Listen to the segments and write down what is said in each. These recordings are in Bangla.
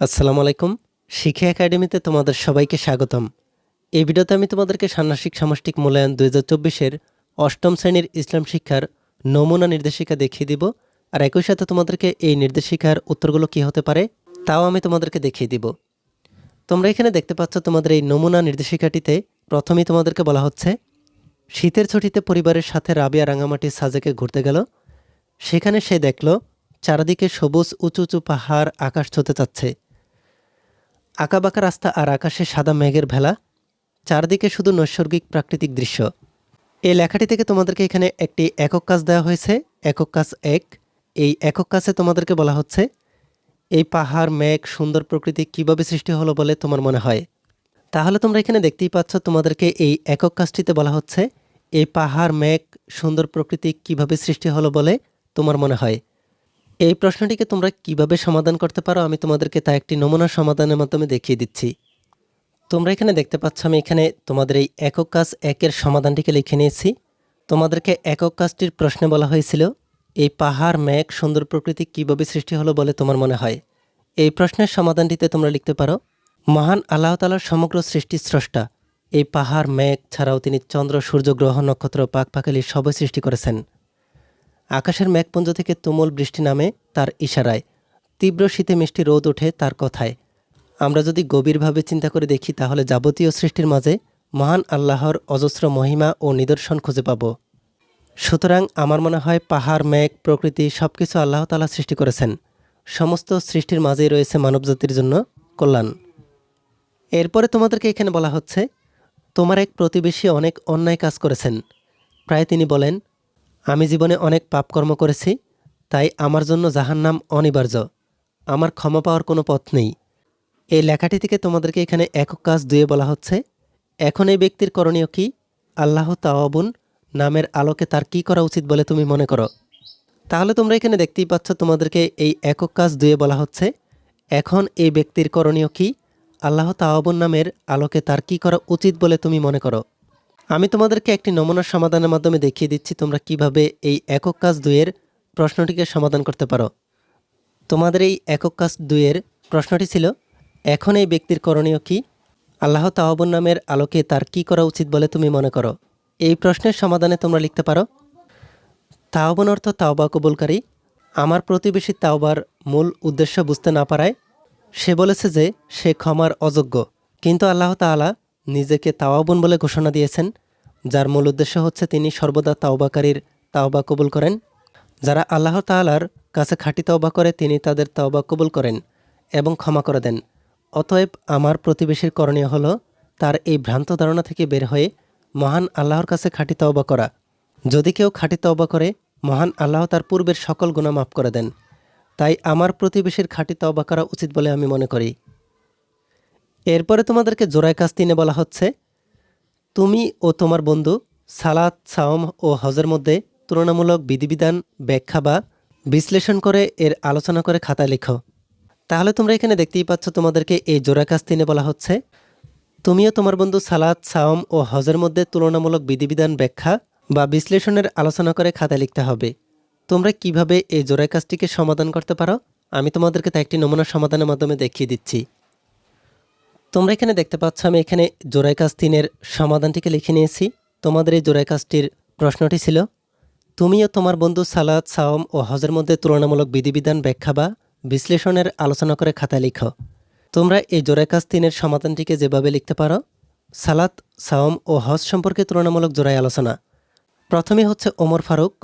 আসসালামু আলাইকুম। শিক্ষা একাডেমিতে তোমাদের সবাইকে স্বাগতম। এই ভিডিওতে আমি তোমাদেরকে ষান্মাসিক সামষ্টিক মূল্যায়ন দুই হাজার অষ্টম শ্রেণির ইসলাম শিক্ষার নমুনা নির্দেশিকা দেখিয়ে দিব। আর একই সাথে তোমাদেরকে এই নির্দেশিকার উত্তরগুলো কি হতে পারে, তাও আমি তোমাদেরকে দেখিয়ে দিব। তোমরা এখানে দেখতে পাচ্ছ তোমাদের এই নমুনা নির্দেশিকাটিতে প্রথমেই তোমাদেরকে বলা হচ্ছে, শীতের ছুটিতে পরিবারের সাথে রাবিয়া রাঙামাটির সাজেকে ঘুরতে গেল। সেখানে সে দেখল, চারদিকে সবুজ উঁচু উঁচু পাহাড় আকাশ ছুতে চাচ্ছে। আঁকাবাঁকা রাস্তা আর আকাশে সাদা মেঘের ভেলা, চারদিকে শুধু নৈসর্গিক প্রাকৃতিক দৃশ্য। এই লেখাটি থেকে তোমাদেরকে এখানে একটি একক কাজ দেওয়া হয়েছে, একক কাজ এক। এই একক কাজে তোমাদেরকে বলা হচ্ছে, এই পাহাড়, মেঘ, সুন্দর প্রকৃতি কীভাবে সৃষ্টি হলো বলে তোমার মনে হয়? তাহলে তোমরা এখানে দেখতেই পাচ্ছ তোমাদেরকে এই একক কাজটিতে বলা হচ্ছে, এই পাহাড়, মেঘ, সুন্দর প্রকৃতি কীভাবে সৃষ্টি হলো বলে তোমার মনে হয়? এই প্রশ্নটিকে তোমরা কীভাবে সমাধান করতে পারো? আমি তোমাদেরকে তা একটি নমুনা সমাধানের মাধ্যমে দেখিয়ে দিচ্ছি। তোমরা এখানে দেখতে পাচ্ছ, আমি এখানে তোমাদের এই একক কাজ একের সমাধানটিকে লিখে নিয়েছি। তোমাদেরকে একক কাজটির প্রশ্নে বলা হয়েছিল, এই পাহাড়, মেঘ, সুন্দর প্রকৃতি কীভাবে সৃষ্টি হলো বলে তোমার মনে হয়? এই প্রশ্নের সমাধানটিতে তোমরা লিখতে পারো, মহান আল্লাহ তালার সমগ্র সৃষ্টির স্রষ্টা, এই পাহাড়, মেঘ ছাড়াও তিনি চন্দ্র, সূর্য, গ্রহ, নক্ষত্র পাক পাখালি সবই সৃষ্টি করেছেন। আকাশের মেঘপুঞ্জ থেকে তুমুল বৃষ্টি নামে তার ইশারায়। তীব্র শীতে মিষ্টি রোদ ওঠে তার কথায়। আমরা যদি গভীরভাবে চিন্তা করে দেখি, তাহলে যাবতীয় সৃষ্টির মাঝে মহান আল্লাহর অজস্র মহিমা ও নিদর্শন খুঁজে পাব। সুতরাং আমার মনে হয় পাহাড়, মেঘ, প্রকৃতি সব কিছু আল্লাহ তালা সৃষ্টি করেছেন। সমস্ত সৃষ্টির মাঝেই রয়েছে মানবজাতির জন্য কল্যাণ। এরপরে তোমাদেরকে এখানে বলা হচ্ছে, তোমার এক প্রতিবেশী অনেক অন্যায় কাজ করেছেন। প্রায় তিনি বলেন আমি জীবনে অনেক পাপকর্ম করেছি, তাই আমার জন্য জাহান্নাম অনিবার্য। আমার ক্ষমা পাওয়ার কোনো পথ নেই। এই লেখাটি থেকে তোমাদেরকে এখানে একক কাজ দুয়ে বলা হচ্ছে, এখন এই ব্যক্তির করণীয় কি? আল্লাহ তাওয়াবুন নামের আলোকে তার কি করা উচিত বলে তুমি মনে করো? তাহলে তোমরা এখানে দেখতেই পাচ্ছ তোমাদেরকে এই একক কাজ দুয়ে বলা হচ্ছে, এখন এই ব্যক্তির করণীয় কি? আল্লাহ তাওয়াবুন নামের আলোকে তার কি করা উচিত বলে তুমি মনে করো? আমি তোমাদেরকে একটি নমুনা সমাধানের মাধ্যমে দেখিয়ে দিচ্ছি তোমরা কীভাবে এই একক কাজ দুয়ের প্রশ্নটিকে সমাধান করতে পারো। তোমাদের এই একক কাজ দুয়ের প্রশ্নটি ছিল, এখন এই ব্যক্তির করণীয় কি? আল্লাহ তাওয়াবুন নামের আলোকে তার কি করা উচিত বলে তুমি মনে করো? এই প্রশ্নের সমাধানে তোমরা লিখতে পারো তাওবান অর্থ তাওবা কবুলকারী। আমার প্রতিবেশী তাওবার মূল উদ্দেশ্য বুঝতে না পারায় সে বলেছে যে সে ক্ষমার অযোগ্য। কিন্তু আল্লাহ তাআলা নিজেকে তাওয়াবুন বলে ঘোষণা দিয়েছেন, যার মূল উদ্দেশ্য হচ্ছে তিনি সর্বদা তাওবাকারীর তাওবা কবুল করেন। যারা আল্লাহ তাআলার কাছে খাঁটি তওবা করে, তিনি তাদের তওবা কবুল করেন এবং ক্ষমা করে দেন। অতএব আমার প্রতিবেশীর করণীয় হলো তার এই ভ্রান্ত ধারণা থেকে বের হয়ে মহান আল্লাহর কাছে খাঁটি তওবা করা। যদি কেউ খাঁটি তওবা করে, মহান আল্লাহ তার পূর্বের সকল গুণা মাফ করে দেন। তাই আমার প্রতিবেশীর খাঁটি তওবা করা উচিত বলে আমি মনে করি। এরপরে তোমাদেরকে জোড়ায় কাজ তিনে বলা হচ্ছে, তুমি ও তোমার বন্ধু সালাদ সাওম ও হজের মধ্যে তুলনামূলক বিধিবিধান, ব্যাখ্যা বা বিশ্লেষণ করে এর আলোচনা করে খাতায় লিখো। তাহলে তোমরা এখানে দেখতেই পাচ্ছ তোমাদেরকে এই জোড়া কাজ তিনে বলা হচ্ছে তুমিও তোমার বন্ধু সালাদ সাওম ও হজের মধ্যে তুলনামূলক বিধিবিধান, ব্যাখ্যা বা বিশ্লেষণের আলোচনা করে খাতায় লিখতে হবে। তোমরা কীভাবে এই জোড়ায় কাজটিকে সমাধান করতে পারো? আমি তোমাদেরকে তা একটি নমুনা সমাধানের মাধ্যমে দেখিয়ে দিচ্ছি। তোমরা এখানে দেখতে পাচ্ছ, আমি এখানে জোড়াই কাজ তিনের সমাধানটিকে লিখে নিয়েছি। তোমাদের এই জোড়াই কাজটির প্রশ্নটি ছিল তুমিও তোমার বন্ধু সালাদ, সাওম ও হজের মধ্যে তুলনামূলক বিধিবিধান ব্যাখ্যা বা বিশ্লেষণের আলোচনা করে খাতায় লিখো। তোমরা এই জোড়াই কাজ তিনের সমাধানটিকে যেভাবে লিখতে পারো সালাত সাওম ও হজ সম্পর্কে তুলনামূলক জোড়াই আলোচনা। প্রথমে হচ্ছে ওমর ফারুক।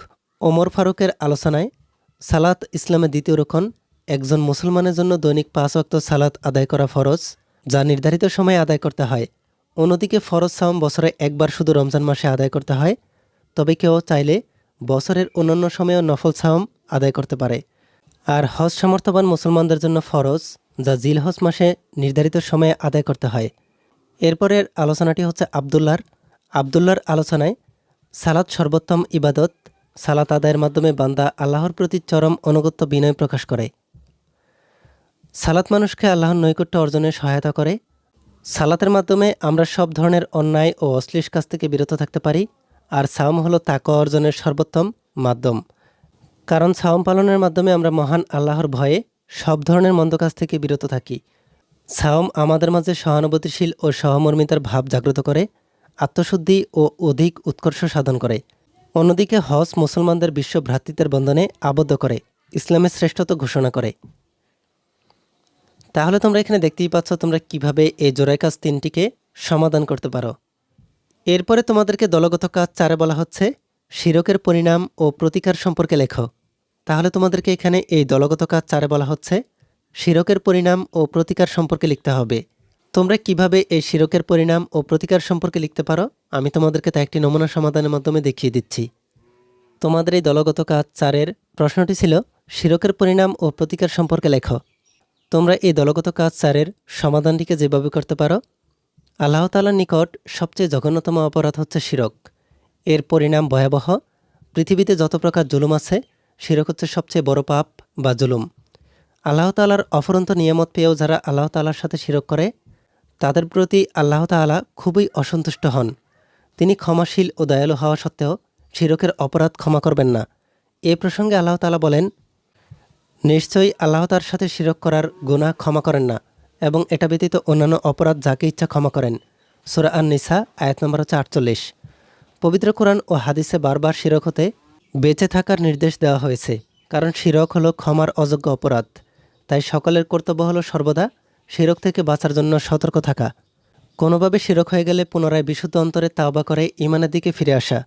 ওমর ফারুকের আলোচনায় সালাত ইসলামের দ্বিতীয় রকম একজন মুসলমানের জন্য দৈনিক পাঁচ অক্ত সালাত আদায় করা ফরজ। যা নির্ধারিত সময়ে আদায় করতে হয়। অন্যদিকে ফরজ সাওম বছরে একবার শুধু রমজান মাসে আদায় করতে হয়। তবে কেউ চাইলে বছরের অন্যান্য সময়েও নফল সাওম আদায় করতে পারে। আর হজ সমর্থবান মুসলমানদের জন্য ফরজ, যা জিল হজ মাসে নির্ধারিত সময়ে আদায় করতে হয়। এরপরের আলোচনাটি হচ্ছে আবদুল্লার আবদুল্লার আলোচনায়, সালাত সর্বোত্তম ইবাদত, সালাত আদায়ের মাধ্যমে বান্দা আল্লাহর প্রতি চরম অনুগত্য বিনয় প্রকাশ করে। সালাত মানুষকে আল্লাহর নৈকট্য অর্জনে সহায়তা করে। সালাতের মাধ্যমে আমরা সব ধরনের অন্যায় ও অশ্লীল কাজ থেকে বিরত থাকতে পারি। আর সাওম হলো তাকওয়া অর্জনের সর্বোত্তম মাধ্যম। কারণ সাওম পালনের মাধ্যমে আমরা মহান আল্লাহর ভয়ে সব ধরনের মন্দ কাজ থেকে বিরত থাকি। সাওম আমাদের মাঝে সহানুভূতিশীল ও সহমর্মিতার ভাব জাগ্রত করে, আত্মশুদ্ধি ও অধিক উৎকর্ষ সাধন করে। অন্যদিকে হজ মুসলমানদের বিশ্ব ভ্রাতৃত্বের বন্ধনে আবদ্ধ করে, ইসলামের শ্রেষ্ঠত্ব ঘোষণা করে। তাহলে তোমরা এখানে দেখতেই পাচ্ছ তোমরা কীভাবে এই জোড়াই কাজ তিনটিকে সমাধান করতে পারো। এরপরে তোমাদেরকে দলগত কাজ চারে বলা হচ্ছে, শিরকের পরিণাম ও প্রতিকার সম্পর্কে লেখো। তাহলে তোমাদেরকে এখানে এই দলগত কাজ চারে বলা হচ্ছে, শিরকের পরিণাম ও প্রতিকার সম্পর্কে লিখতে হবে। তোমরা কীভাবে এই শিরকের পরিণাম ও প্রতিকার সম্পর্কে লিখতে পারো, আমি তোমাদেরকে তা একটি নমুনা সমাধানের মাধ্যমে দেখিয়ে দিচ্ছি। তোমাদের এই দলগত কাজ চারের প্রশ্নটি ছিল, শিরকের পরিণাম ও প্রতিকার সম্পর্কে লেখো। তোমরা এই দলগত কাজ চারের সমাধানটিকে যেভাবে করতে পারো, আল্লাহ তালার নিকট সবচেয়ে জঘন্যতম অপরাধ হচ্ছে শিরক। এর পরিণাম ভয়াবহ। পৃথিবীতে যত প্রকার জুলুম আছে, শিরক হচ্ছে সবচেয়ে বড় পাপ বা জুলুম। আল্লাহ তালার অফরন্ত নিয়ামত পেয়েও যারা আল্লাহ তালার সাথে শিরক করে, তাদের প্রতি আল্লাহ তাআলা খুবই অসন্তুষ্ট হন। তিনি ক্ষমাশীল ও দয়ালু হওয়া সত্ত্বেও শিরকের অপরাধ ক্ষমা করবেন না। এ প্রসঙ্গে আল্লাহ তাআলা বলেন নিশ্চয়ই আল্লাহ তার সাথে শিরক করার গুনাহ ক্ষমা করেন না, এবং এটা ব্যতীত অন্যান্য অপরাধ যাকে ইচ্ছা ক্ষমা করেন। সুরা আন নিসা আয়াত নম্বর হচ্ছে আটচল্লিশ। পবিত্র কোরআন ও হাদিসে বারবার শিরক হতে বেঁচে থাকার নির্দেশ দেওয়া হয়েছে, কারণ শিরক হলো ক্ষমার অযোগ্য অপরাধ। তাই সকলের কর্তব্য হলো সর্বদা শিরক থেকে বাঁচার জন্য সতর্ক থাকা। কোনোভাবে শিরক হয়ে গেলে পুনরায় বিশুদ্ধ অন্তরে তাওবা করে ইমানের দিকে ফিরে আসা,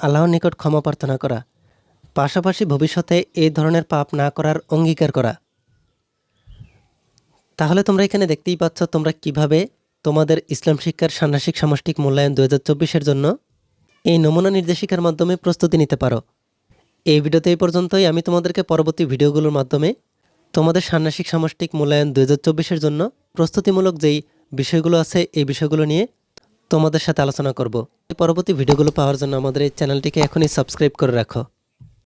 আল্লাহর নিকট ক্ষমা প্রার্থনা করা। পাশাপাশি ভবিষ্যতে এই ধরনের পাপ না করার অঙ্গীকার করা। তাহলে তোমরা এখানে দেখতেই পাচ্ছ তোমরা কীভাবে তোমাদের ইসলাম শিক্ষার ষান্মাসিক সামষ্টিক মূল্যায়ন দু হাজার জন্য এই নমুনা নির্দেশিকার মাধ্যমে প্রস্তুতি নিতে পারো। এই ভিডিওতে এই পর্যন্তই। আমি তোমাদেরকে পরবর্তী ভিডিওগুলোর মাধ্যমে তোমাদের ষান্মাসিক সামষ্টিক মূল্যায়ন দু হাজার জন্য প্রস্তুতিমূলক যেই বিষয়গুলো আছে, এই বিষয়গুলো নিয়ে তোমাদের সাথে আলোচনা করব। পরবর্তী ভিডিওগুলো পাওয়ার জন্য আমাদের এই চ্যানেলটিকে এখনই সাবস্ক্রাইব করে রাখো।